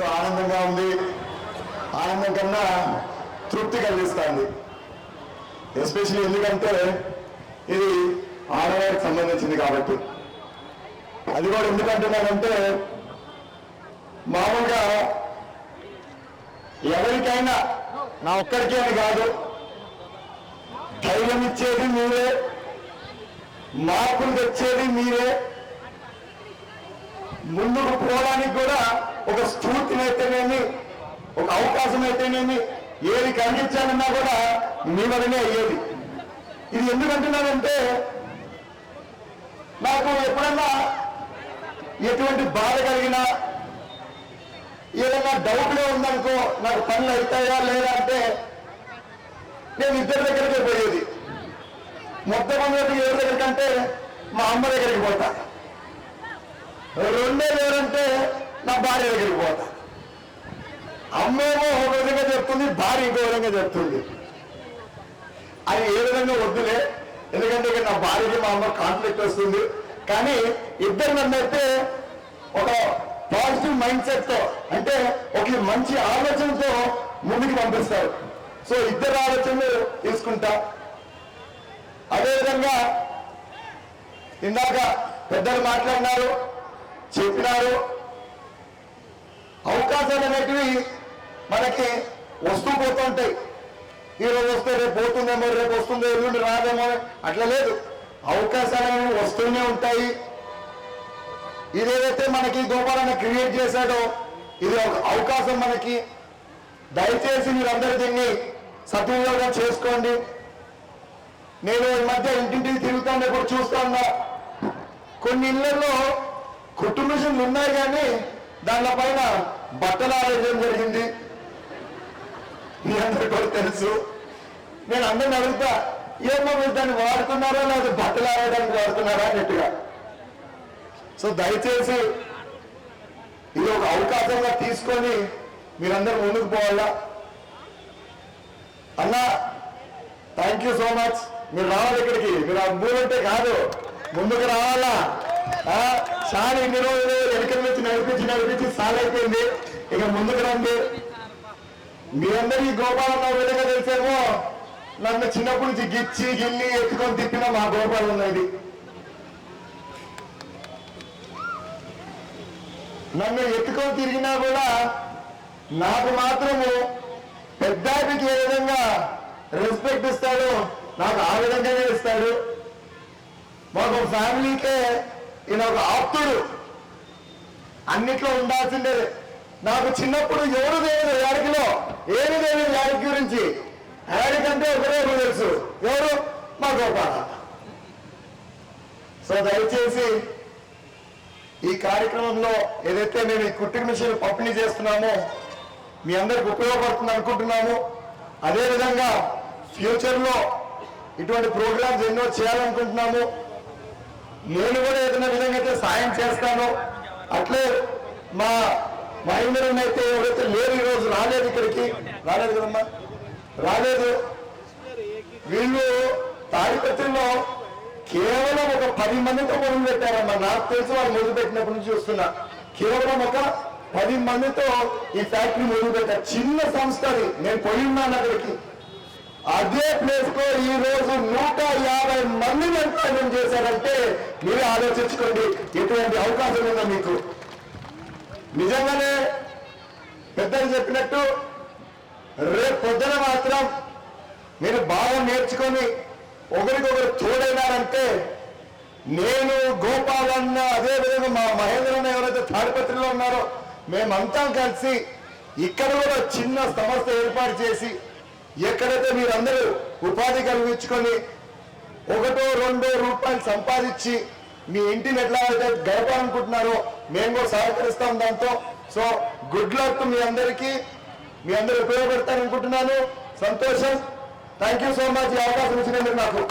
ఎంతో ఆనందంగా ఉంది. ఆనందం కన్నా తృప్తి కలిగిస్తుంది. ఎస్పెషల్లీ ఎందుకంటే ఇది ఆడవారికి సంబంధించింది కాబట్టి. అది కూడా ఎందుకంటున్నానంటే మామూలుగా ఎవరికైనా నా ఒక్కడికే అని కాదు ధైర్యం ఇచ్చేది మీరే మార్పులు తెచ్చేది మీరే ముందుకు పోవడానికి కూడా ఒక స్ఫూర్తినైతేనేమి అయితేనేమి ఒక అవకాశం అయితేనేమి ఏది కలిగించాలన్నా కూడా మీ వలనే అయ్యేది. ఇది ఎందుకంటున్నానంటే నాకు ఎప్పుడన్నా ఎటువంటి బాధ కలిగినా ఏదైనా డౌట్గా ఉందనుకో నాకు పనులు అవుతాయా లేదా అంటే నేను ఇద్దరి దగ్గరికి పోయేది. మొట్టమొదటి ఎవరి దగ్గరికంటే మా అమ్మ దగ్గరికి పోతా. రెండే లేదంటే నా భార్య దగ్గరికి పోతా. అమ్మేమో ఒక విధంగా చెప్తుంది భార్య ఇంకో విధంగా చెప్తుంది. అది ఏ విధంగా వద్దులే ఎందుకంటే ఇక నా భార్యకి మా అమ్మ కాన్ఫ్లిక్ట్ వస్తుంది. కానీ ఇద్దరు నన్ను అయితే ఒక పాజిటివ్ మైండ్ సెట్తో అంటే ఒక మంచి ఆలోచనతో ముందుకు పంపిస్తారు. సో ఇద్దరు ఆలోచనలు తీసుకుంటా. అదేవిధంగా ఇందాక పెద్దలు మాట్లాడినారు చెప్పినారు అవకాశాలు అనేటివి మనకి వస్తూ పోతుంటాయి. ఈ రోజు వస్తే రేపు పోతుందేమో రేపు వస్తుందో ఎల్లుండి రాదేమో అట్లా లేదు. అవకాశాలు వస్తూనే ఉంటాయి. ఇదేదైతే మనకి గోపాలన్న క్రియేట్ చేశాడో ఇది ఒక అవకాశం మనకి. దయచేసి మీరందరూ దీన్ని సద్వినియోగం చేసుకోండి. నేను ఈ మధ్య ఇంటింటికి తిరుగుతాను ఇప్పుడు ఉన్నా. కొన్ని ఇళ్ళలో కుటుంబ ఉన్నాయి కానీ దానిపైన పైన బట్టలు ఆరేయడం జరిగింది? మీ అందరు కూడా తెలుసు. నేను అందరిని అడుగుతా ఏమో మీరు దాన్ని వాడుతున్నారా? లేదా బట్టలు ఆరేయడానికి వాడుతున్నారా? అన్నట్టుగా. సో దయచేసి ఇది ఒక అవకాశంగా తీసుకొని మీరందరూ ముందుకు పోవాలా? అన్నా థ్యాంక్ యూ సో మచ్ మీరు రావాలి ఇక్కడికి. మీరు అబ్బూలంటే కాదు. ముందుకు రావాలా? చాలా ఇన్ని రోజులు వెనకల నుంచి నడిపించి నడిపించి సాలైపోయింది ఇక ముందుకు రండి. మీరందరూ గోపాలన్న విధంగా తెలిసేమో నన్ను చిన్నప్పటి నుంచి గిచ్చి గిల్లి ఎత్తుకొని తిప్పిన మా గోపాలన్న ఇది. నన్ను ఎత్తుకొని తిరిగినా కూడా నాకు మాత్రము పెద్దాపికి ఏ విధంగా రెస్పెక్ట్ ఇస్తాడో నాకు ఆ విధంగానే ఇస్తాడు. మాకు ఫ్యామిలీకే ఈయన ఒక ఆప్తుడు. అన్నిట్లో ఉండాల్సిందే. నాకు చిన్నప్పుడు ఎవరు తెలియదు యాడికిలో? ఏమి తెలియదు యాడికి గురించి? యాడికంటే ఒకరే తెలుసు. ఎవరు? మా గోపాల. సో దయచేసి ఈ కార్యక్రమంలో ఏదైతే మేము ఈ కుట్టిన మిషన్ పంపిణీ చేస్తున్నామో మీ అందరికి ఉపయోగపడుతుంది అనుకుంటున్నాము. అదేవిధంగా ఫ్యూచర్లో ఇటువంటి ప్రోగ్రామ్స్ ఎన్నో చేయాలనుకుంటున్నాము. నేను కూడా ఏదైనా విధంగా అయితే సాయం చేస్తాను. అట్లే మా మహేంద్రం అయితే ఎవరైతే లేరు ఈరోజు రాలేదు ఇక్కడికి. రాలేదు కదమ్మా? రాలేదు. వీళ్ళు తాడిపత్రిలో కేవలం ఒక పది మందితో మొదలు పెట్టారమ్మా. నాకు తెలిసి వాళ్ళు మొదలు పెట్టినప్పటి నుంచి చూస్తున్నా. కేవలం ఒక పది మందితో ఈ ఫ్యాక్టరీ మొదలు పెట్టారు. చిన్న సంస్థ అది. నేను పోయి ఉన్నాను అక్కడికి. అదే ప్లేస్లో ఈ రోజు నూట యాభై మందిని ఎంత చేశారంటే మీరే ఆలోచించుకోండి ఎటువంటి అవకాశం ఉందో మీకు. నిజంగానే పెద్దలు చెప్పినట్టు రేపు పొద్దున మాత్రం మీరు బాగా నేర్చుకొని ఒకరికొకరు తోడైనారంటే నేను గోపాలన్న అదే విధంగా మా మహేంద్రన్న ఎవరైతే తాడిపత్రిలో ఉన్నారో మేమంతా కలిసి ఇక్కడ కూడా చిన్న సంస్థ ఏర్పాటు చేసి ఎక్కడైతే మీరందరూ ఉపాధి కలిగించుకొని ఒకటో రెండో రూపాయలు సంపాదించి మీ ఇంటిని ఎట్లా అయితే గడపాలనుకుంటున్నారో మేము కూడా సహకరిస్తాం దాంతో. సో గుడ్ లక్ మీ అందరికీ. మీ అందరూ ఉపయోగపడతారనుకుంటున్నాను. సంతోషం. థ్యాంక్ యూ సో మచ్ ఈ అవకాశం ఇచ్చినందుకు నాకు.